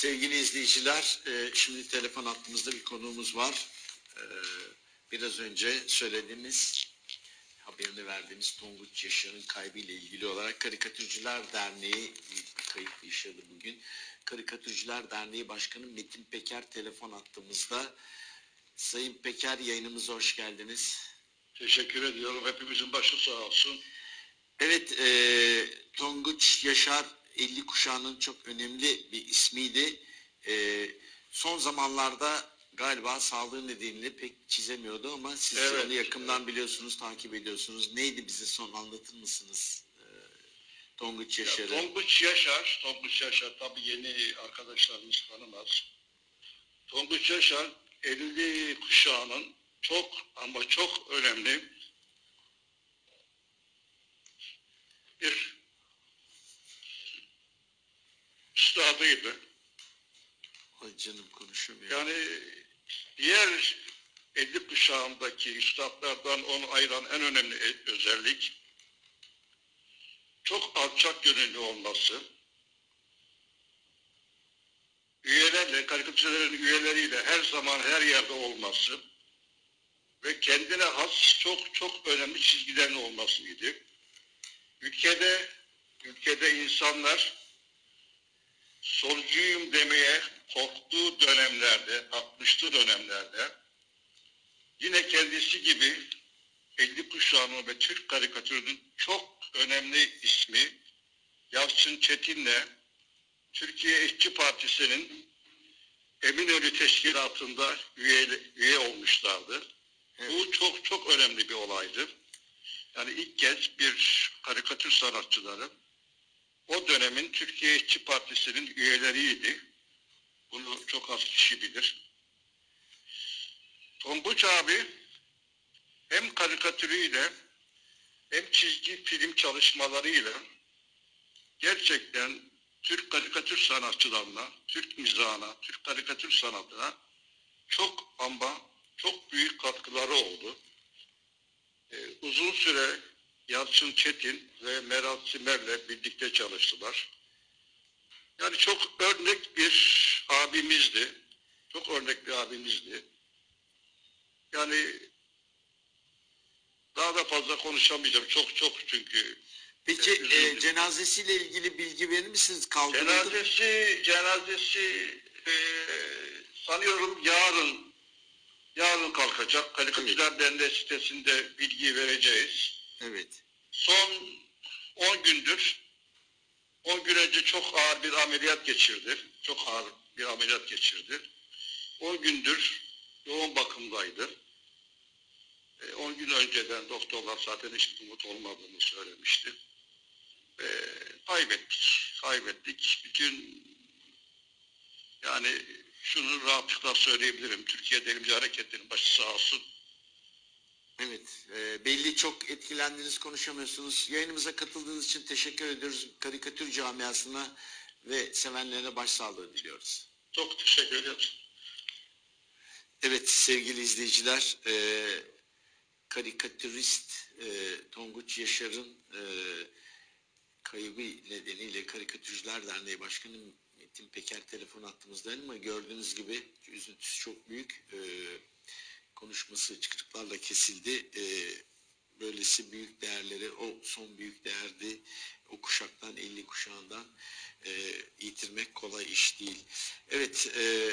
Sevgili izleyiciler, e, şimdi telefon hattımızda bir konuğumuz var. E, Biraz önce söylediğimiz, haberini verdiğimiz Tonguç Yaşar'ın kaybıyla ilgili olarak Karikatürcüler Derneği büyük bir kayıp yaşadı bugün. Karikatürcüler Derneği Başkanı Metin Peker telefon hattımızda. Sayın Peker yayınımıza hoş geldiniz. Teşekkür ediyorum. Hepimizin başı sağ olsun. Evet, e, Tonguç Yaşar 50 kuşağının çok önemli bir ismiydi. E, son zamanlarda galiba sağlığı nedeniyle pek çizemiyordu ama siz Evet, onu yakından biliyorsunuz, takip ediyorsunuz. Neydi bize son anlatır mısınız e, Tonguç Ya, Yaşar'ı? Tonguç Yaşar, Tonguç Yaşar tabii yeni arkadaşlarımız tanımaz. Tonguç Yaşar 50 kuşağının çok ama çok önemli bir üstadıydı. Ay canım konuşamıyor. Yani diğer 50 kuşağındaki üstadlardan onu ayıran en önemli özellik çok alçak gönüllü olması, üyelerle, karikatürlerin üyeleriyle her zaman her yerde olması ve kendine has çok çok önemli çizgilerin olmasıydı. Ülkede, ülkede insanlar solcuyum demeye korktuğu dönemlerde, 60'lı dönemlerde yine kendisi gibi 50 kuşağının ve Türk karikatürünün çok önemli ismi Yalçın Çetin'le Türkiye İşçi Partisi'nin Eminönü Teşkilatı'nda üye, üye olmuşlardı. Bu çok çok önemli bir olaydı. Yani ilk kez bir karikatür sanatçıları o dönemin Türkiye İşçi Partisi'nin üyeleriydi. Bunu çok az kişi bilir. Tonguç abi hem karikatürüyle hem çizgi film çalışmalarıyla gerçekten Türk karikatür sanatçılarına, Türk mizahına, Türk karikatür sanatına çok ama çok büyük katkıları oldu. Ee, uzun süre Yalçın Çetin ve Meral Simer'le birlikte çalıştılar. Yani çok örnek bir abimizdi. Çok örnek bir abimizdi. Yani daha da fazla konuşamayacağım. Çok çok çünkü. Peki e, üzüldüm. cenazesiyle ilgili bilgi verir misiniz? Kaldırıldı? Cenazesi, cenazesi e, sanıyorum yarın yarın kalkacak. Karikatürler Derneği sitesinde bilgi vereceğiz. Evet. Son 10 gündür 10 gün önce çok ağır bir ameliyat geçirdi. Çok ağır bir ameliyat geçirdi. 10 gündür yoğun bakımdaydı. E, 10 gün önceden doktorlar zaten hiç umut olmadığını söylemişti. E, kaybettik. Kaybettik. Bütün yani şunu rahatlıkla söyleyebilirim. Türkiye Devrimci Hareketlerinin başı sağ olsun. Evet, e, belli çok etkilendiniz, konuşamıyorsunuz. Yayınımıza katıldığınız için teşekkür ediyoruz. Karikatür camiasına ve sevenlerine başsağlığı diliyoruz. Çok teşekkür ediyorum. Evet sevgili izleyiciler, e, karikatürist e, Tonguç Yaşar'ın e, kaybı nedeniyle Karikatürcüler Derneği Başkanı Metin Peker telefon attığımızda ama gördüğünüz gibi üzüntüsü çok büyük. E, konuşması çıkırıklarla kesildi. E, böylesi büyük değerleri, o son büyük değerdi. O kuşaktan, 50 kuşağından e, yitirmek kolay iş değil. Evet, e,